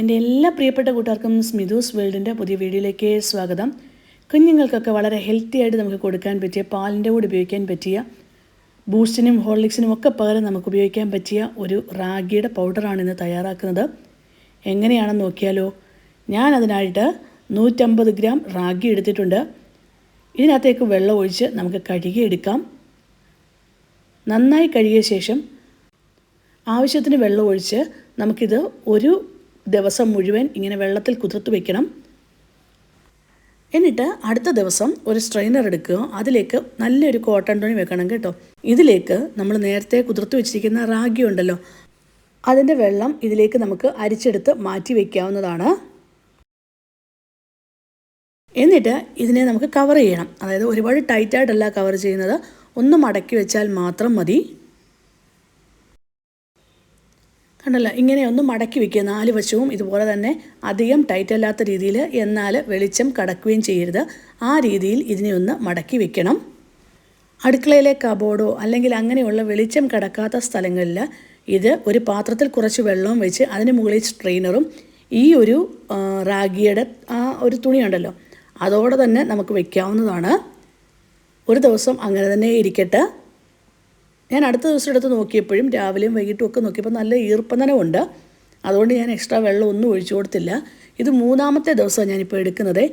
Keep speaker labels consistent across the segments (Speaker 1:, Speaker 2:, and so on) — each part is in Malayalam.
Speaker 1: എന്റെ എല്ലാ പ്രിയപ്പെട്ട കൂട്ടുകാർക്കും സ്മിതൂസ് വേൾഡിന്റെ പുതിയ വീഡിയോയിലേക്ക് സ്വാഗതം. കുഞ്ഞുങ്ങൾക്കൊക്കെ വളരെ ഹെൽത്തി ആയിട്ട് നമുക്ക് കൊടുക്കാൻ പറ്റിയ പാലിന്റെ കൂടെ ഉപയോഗിക്കാൻ പറ്റിയ ബൂസ്റ്റിനും ഹോർലിക്സിനും ഒക്കെ പകരം നമുക്ക് ഉപയോഗിക്കാൻ പറ്റിയ ഒരു റാഗിയുടെ പൗഡറാണ് ഇന്ന് തയ്യാറാക്കുന്നത്. എങ്ങനെയാണെന്ന് നോക്കിയാലോ ഞാൻ അതിനായിട്ട് നൂറ്റമ്പത് ഗ്രാം റാഗി എടുത്തിട്ടുണ്ട്. ഇതിനകത്തേക്ക് വെള്ളം ഒഴിച്ച് നമുക്ക് കഴുകിയെടുക്കാം നന്നായി കഴുകിയ ശേഷം ആവശ്യത്തിന് വെള്ളം ഒഴിച്ച് നമുക്കിത് ഒരു ദിവസം മുഴുവൻ ഇങ്ങനെ വെള്ളത്തിൽ കുതിർത്ത് വെക്കണം. എന്നിട്ട് അടുത്ത ദിവസം ഒരു സ്ട്രെയിനർ എടുക്കുക. അതിലേക്ക് നല്ലൊരു കോട്ടൺ തുണി വെക്കണം കേട്ടോ. ഇതിലേക്ക് നമ്മൾ നേരത്തെ കുതിർത്ത് വെച്ചിരിക്കുന്ന റാഗി ഉണ്ടല്ലോ അതിന്റെ വെള്ളം ഇതിലേക്ക് നമുക്ക് അരിച്ചെടുത്ത് മാറ്റി വയ്ക്കാവുന്നതാണ് എന്നിട്ട് ഇതിനെ നമുക്ക് കവർ ചെയ്യണം. അതായത് ഒരുപാട് ടൈറ്റായിട്ടല്ല കവർ ചെയ്യുന്നത്. ഒന്ന് മടക്കി വെച്ചാൽ മാത്രം മതി. കണ്ടല്ലോ? ഇങ്ങനെ ഒന്ന് മടക്കി വെക്കുക. നാല് വശവും ഇതുപോലെ തന്നെ അധികം ടൈറ്റ് അല്ലാത്ത രീതിയിൽ എന്നാൽ വെളിച്ചം കടക്കുകയും ചെയ്യരുത്. ആ രീതിയിൽ ഇതിനെ ഒന്ന് മടക്കി വെക്കണം. അടുക്കളയിലെ കബോർഡോ അല്ലെങ്കിൽ അങ്ങനെയുള്ള വെളിച്ചം കടക്കാത്ത സ്ഥലങ്ങളിൽ ഇത് ഒരു പാത്രത്തിൽ കുറച്ച് വെള്ളവും വെച്ച് അതിന് മുകളിൽ സ്ട്രെയിനറും ഈ ഒരു റാഗിയുടെ ആ ഒരു തുണിയുണ്ടല്ലോ അതോടെ തന്നെ നമുക്ക് വയ്ക്കാവുന്നതാണ് ഒരു ദിവസം അങ്ങനെ തന്നെ ഇരിക്കട്ടെ. ഞാൻ അടുത്ത ദിവസം എടുത്ത് നോക്കിയപ്പോഴും രാവിലെയും വൈകിട്ടും ഒക്കെ നോക്കിയപ്പോൾ നല്ല ഈർപ്പനനമുണ്ട്. അതുകൊണ്ട് ഞാൻ എക്സ്ട്രാ വെള്ളം ഒന്നും ഒഴിച്ചു കൊടുത്തില്ല. ഇത് മൂന്നാമത്തെ ദിവസമാണ് ഞാനിപ്പോൾ എടുക്കുന്നത്.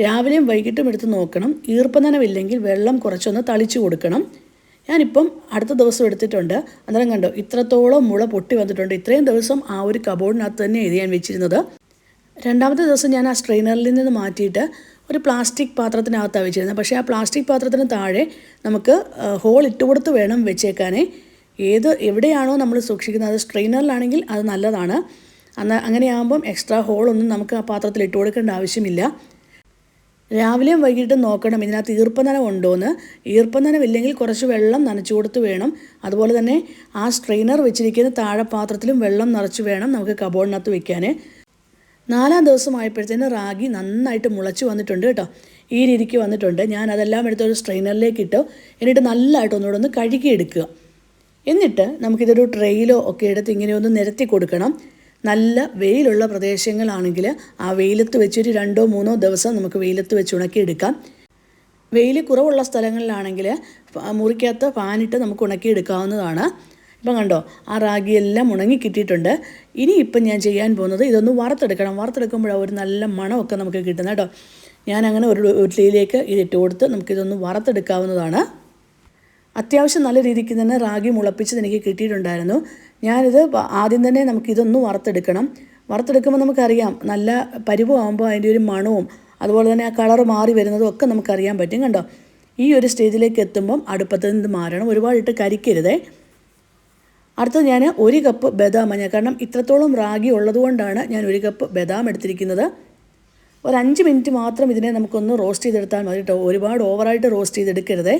Speaker 1: രാവിലെയും വൈകിട്ടും എടുത്ത് നോക്കണം. ഈർപ്പനനമില്ലെങ്കിൽ വെള്ളം കുറച്ചൊന്ന് തളിച്ചു കൊടുക്കണം. ഞാനിപ്പം അടുത്ത ദിവസം എടുത്തിട്ടുണ്ട്. അന്നേരം കണ്ടോ ഇത്രത്തോളം മുള പൊട്ടി വന്നിട്ടുണ്ട്. ഇത്രയും ദിവസം ആ ഒരു കബോർഡിനകത്ത് തന്നെ ഞാൻ വെച്ചിരുന്നത്. രണ്ടാമത്തെ ദിവസം ഞാൻ ആ സ്ട്രെയിനറിൽ നിന്ന് മാറ്റിയിട്ട് ഒരു പ്ലാസ്റ്റിക് പാത്രത്തിനകത്താണ് വെച്ചിരുന്നത്. പക്ഷേ ആ പ്ലാസ്റ്റിക് പാത്രത്തിന് താഴെ നമുക്ക് ഹോൾ ഇട്ട് കൊടുത്ത് വേണം വെച്ചേക്കാനേ. ഏത് എവിടെയാണോ നമ്മൾ സൂക്ഷിക്കുന്നത് അത് സ്ട്രെയിനറിലാണെങ്കിൽ അത് നല്ലതാണ്. അന്ന് അങ്ങനെയാകുമ്പം എക്സ്ട്രാ ഹോളൊന്നും നമുക്ക് ആ പാത്രത്തിൽ ഇട്ട് കൊടുക്കേണ്ട ആവശ്യമില്ല. രാവിലെയും വൈകിട്ടും നോക്കണം ഇതിനകത്ത് ഈർപ്പനനം ഉണ്ടോയെന്ന് ഈർപ്പനനമില്ലെങ്കിൽ കുറച്ച് വെള്ളം നനച്ചു കൊടുത്ത് വേണം. അതുപോലെ തന്നെ ആ സ്ട്രെയിനർ വെച്ചിരിക്കുന്ന താഴെ പാത്രത്തിലും വെള്ളം നിറച്ച് വേണം നമുക്ക് കബോർഡിനകത്ത് വെക്കാൻ നാലാം ദിവസമായപ്പോഴത്തേന് റാഗി നന്നായിട്ട് മുളച്ച് വന്നിട്ടുണ്ട് കേട്ടോ. ഈ രീതിക്ക് വന്നിട്ടുണ്ട്. ഞാൻ അതെല്ലാം എടുത്ത് ഒരു സ്ട്രെയിനറിലേക്ക് ഇട്ടോ എന്നിട്ട് നല്ലതായിട്ട് ഒന്നുകൂടെ ഒന്ന് കഴുകിയെടുക്കുക. എന്നിട്ട് നമുക്കിതൊരു ട്രെയിലോ ഒക്കെ എടുത്ത് ഇങ്ങനെ ഒന്ന് നിരത്തി കൊടുക്കണം. നല്ല വെയിലുള്ള പ്രദേശങ്ങളാണെങ്കിൽ ആ വെയിലത്ത് വെച്ചൊരു രണ്ടോ മൂന്നോ ദിവസം നമുക്ക് വെയിലത്ത് വെച്ച് ഉണക്കിയെടുക്കാം. വെയിൽ കുറവുള്ള സ്ഥലങ്ങളിലാണെങ്കിൽ മുറിക്കകത്ത് ഫാനിട്ട് നമുക്ക് ഉണക്കിയെടുക്കാവുന്നതാണ്. ഇപ്പം കണ്ടോ ആ റാഗിയെല്ലാം ഉണങ്ങി കിട്ടിയിട്ടുണ്ട്. ഇനി ഇപ്പം ഞാൻ ചെയ്യാൻ പോകുന്നത് ഇതൊന്ന് വറുത്തെടുക്കണം. വറുത്തെടുക്കുമ്പോഴാണ് ഒരു നല്ല മണമൊക്കെ നമുക്ക് കിട്ടുന്നത് കേട്ടോ. ഞാൻ അങ്ങനെ ഒരു ഉരുളിയിലേക്ക് ഇതിട്ട് കൊടുത്ത് നമുക്കിതൊന്ന് വറുത്തെടുക്കാവുന്നതാണ്. അത്യാവശ്യം നല്ല രീതിക്ക് തന്നെ റാഗി മുളപ്പിച്ചത് എനിക്ക് കിട്ടിയിട്ടുണ്ടായിരുന്നു. ഞാനിത് ആദ്യം തന്നെ നമുക്കിതൊന്ന് വറുത്തെടുക്കണം. വറുത്തെടുക്കുമ്പോൾ നമുക്കറിയാം നല്ല പരിവമാകുമ്പോൾ അതിന്റെ ഒരു മണവും അതുപോലെ തന്നെ ആ കളർ മാറി വരുന്നതും ഒക്കെ നമുക്കറിയാൻ പറ്റും കണ്ടോ. ഈ ഒരു സ്റ്റേജിലേക്ക് എത്തുമ്പം അടുപ്പത്ത് നിന്ന് മാറണം. ഒരുപാടിട്ട് കരിക്കരുതേ. അടുത്തത് ഞാൻ ഒരു കപ്പ് ബദാം മഞ്ഞ കാരണം ഇത്രത്തോളം റാഗി ഉള്ളതുകൊണ്ടാണ് ഞാൻ ഒരു കപ്പ് ബദാം എടുത്തിരിക്കുന്നത്. ഒരു അഞ്ച് മിനിറ്റ് മാത്രം ഇതിനെ നമുക്കൊന്ന് റോസ്റ്റ് ചെയ്തെടുത്താൽ മതി കേട്ടോ. ഒരുപാട് ഓവറായിട്ട് റോസ്റ്റ് ചെയ്തെടുക്കരുതേ.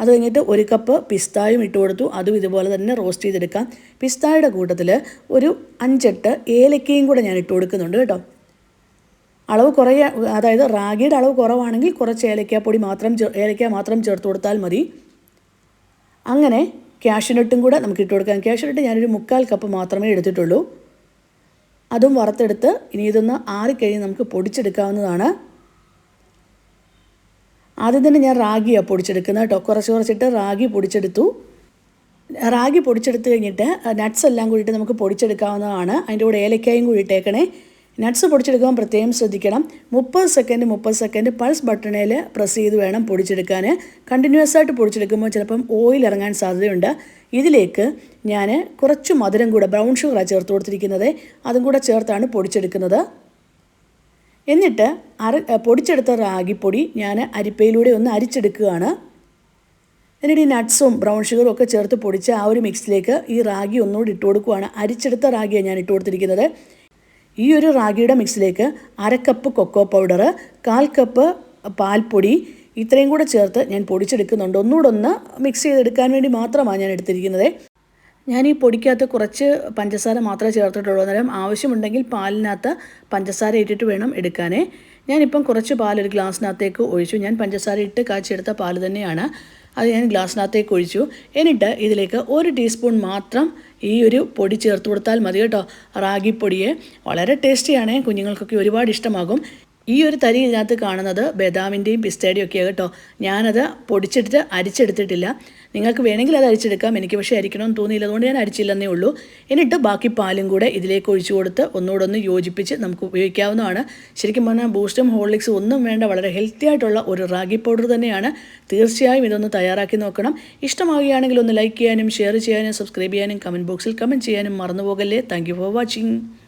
Speaker 1: അത് കഴിഞ്ഞിട്ട് ഒരു കപ്പ് പിസ്തായും ഇട്ട് കൊടുത്തു. അതും ഇതുപോലെ തന്നെ റോസ്റ്റ് ചെയ്തെടുക്കാം. പിസ്തായുടെ കൂട്ടത്തിൽ ഒരു അഞ്ചെട്ട് ഏലക്കയും കൂടെ ഞാൻ ഇട്ട് കൊടുക്കുന്നുണ്ട് കേട്ടോ. അളവ് കുറേ അതായത് റാഗിയുടെ അളവ് കുറവാണെങ്കിൽ കുറച്ച് ഏലക്കാപ്പൊടി മാത്രം ഏലക്ക മാത്രം ചേർത്ത് കൊടുത്താൽ മതി. അങ്ങനെ ക്യാഷ്യൂനട്ടും കൂടെ നമുക്ക് ഇട്ട് കൊടുക്കാം. ക്യാഷ്യൂനട്ട് ഞാനൊരു മുക്കാൽ കപ്പ് മാത്രമേ എടുത്തിട്ടുള്ളൂ. അതും വറുത്തെടുത്ത് ഇനി ഇതൊന്ന് ആറിക്കഴിഞ്ഞ് നമുക്ക് പൊടിച്ചെടുക്കാവുന്നതാണ്. ആദ്യം തന്നെ ഞാൻ റാഗിയാണ് പൊടിച്ചെടുക്കുന്നത് കേട്ടോ. കുറച്ച് കുറച്ചിട്ട് റാഗി പൊടിച്ചെടുത്തു. റാഗി പൊടിച്ചെടുത്ത് കഴിഞ്ഞിട്ട് നട്ട്സ് എല്ലാം കൂടിയിട്ട് നമുക്ക് പൊടിച്ചെടുക്കാവുന്നതാണ്. അതിന്റെ കൂടെ ഏലക്കായും കൂടി ഇട്ടേക്കണേ. നട്ട്സ് പൊടിച്ചെടുക്കാൻ പ്രത്യേകം ശ്രദ്ധിക്കണം. മുപ്പത് സെക്കൻഡ് മുപ്പത് സെക്കൻഡ് പൾസ് ബട്ടണിൽ പ്രസ് ചെയ്ത് വേണം പൊടിച്ചെടുക്കാൻ കണ്ടിന്യൂസ് ആയിട്ട് പൊടിച്ചെടുക്കുമ്പോൾ ചിലപ്പം ഓയിൽ ഇറങ്ങാൻ സാധ്യതയുണ്ട്. ഇതിലേക്ക് ഞാൻ കുറച്ച് മധുരം കൂടെ ബ്രൗൺ ഷുഗറാണ് ചേർത്ത് കൊടുത്തിരിക്കുന്നത്. അതും കൂടെ ചേർത്താണ് പൊടിച്ചെടുക്കുന്നത്. എന്നിട്ട് അര പൊടിച്ചെടുത്ത റാഗിപ്പൊടി ഞാൻ അരിപ്പയിലൂടെ ഒന്ന് അരിച്ചെടുക്കുകയാണ്. എന്നിട്ട് ഈ നട്ട്സും ബ്രൗൺ ഷുഗറും ഒക്കെ ചേർത്ത് പൊടിച്ച് ആ ഒരു മിക്സിലേക്ക് ഈ റാഗി ഒന്നുകൂടി ഇട്ട് കൊടുക്കുകയാണ് അരിച്ചെടുത്ത റാഗിയാണ് ഞാൻ ഇട്ട് കൊടുത്തിരിക്കുന്നത്. ഈ ഒരു റാഗിയുടെ മിക്സിലേക്ക് അര കപ്പ് കൊക്കോ പൗഡർ കാൽ കപ്പ് പാൽപ്പൊടി ഇത്രയും കൂടെ ചേർത്ത് ഞാൻ പൊടിച്ചെടുക്കുന്നുണ്ട്. ഒന്നുകൂടെ ഒന്ന് മിക്സ് ചെയ്തെടുക്കാൻ വേണ്ടി മാത്രമാണ് ഞാൻ എടുത്തിരിക്കുന്നത്. ഞാൻ ഈ പൊടിക്കകത്ത് കുറച്ച് പഞ്ചസാര മാത്രമേ ചേർത്തിട്ടുള്ളൂ. അന്നേരം ആവശ്യമുണ്ടെങ്കിൽ പാലിനകത്ത് പഞ്ചസാര ഇട്ടിട്ട് വേണം എടുക്കാനേ. ഞാനിപ്പം കുറച്ച് പാൽ ഒരു ഗ്ലാസ്സിനകത്തേക്ക് ഒഴിച്ചു. ഞാൻ പഞ്ചസാര ഇട്ട് കാച്ചെടുത്ത പാൽ തന്നെയാണ്. അത് ഞാൻ ഗ്ലാസ്സിനകത്തേക്ക് ഒഴിച്ചു. എന്നിട്ട് ഇതിലേക്ക് ഒരു ടീസ്പൂൺ മാത്രം ഈ ഒരു പൊടി ചേർത്ത് കൊടുത്താൽ മതി കേട്ടോ. റാഗിപ്പൊടിയെ വളരെ ടേസ്റ്റിയാണ്. കുഞ്ഞുങ്ങൾക്കൊക്കെ ഒരുപാട് ഇഷ്ടമാകും. ഈ ഒരു തരി ഇതിനകത്ത് കാണുന്നത് ബദാമിന്റെയും പിസ്തയുടെയും ഒക്കെയാണ് കേട്ടോ. ഞാനത് പൊടിച്ചെടുത്ത് അരിച്ചെടുത്തിട്ടില്ല. നിങ്ങൾക്ക് വേണമെങ്കിൽ അത് അരിച്ചെടുക്കാം. എനിക്ക് പക്ഷേ അരിക്കണമെന്ന് തോന്നിയില്ല. അതുകൊണ്ട് ഞാൻ അരിച്ചില്ലെന്നേ ഉള്ളൂ. എന്നിട്ട് ബാക്കി പാലും കൂടെ ഇതിലേക്ക് ഒഴിച്ചു കൊടുത്ത് ഒന്നുകൂടെ ഒന്ന് യോജിപ്പിച്ച് നമുക്ക് ഉപയോഗിക്കാവുന്നതാണ്. ശരിക്കും പറഞ്ഞാൽ ബൂസ്റ്റും ഹോർലിക്സും ഒന്നും വേണ്ട. വളരെ ഹെൽത്തി ആയിട്ടുള്ള ഒരു റാഗി പൗഡർ തന്നെയാണ്. തീർച്ചയായും ഇതൊന്ന് തയ്യാറാക്കി നോക്കണം. ഇഷ്ടമാവുകയാണെങ്കിൽ ഒന്ന് ലൈക്ക് ചെയ്യാനും ഷെയർ ചെയ്യാനും സബ്സ്ക്രൈബ് ചെയ്യാനും കമന്റ് ബോക്സിൽ കമന്റ് ചെയ്യാനും മറന്നു പോകല്ലേ താങ്ക് ഫോർ വാച്ചിങ്.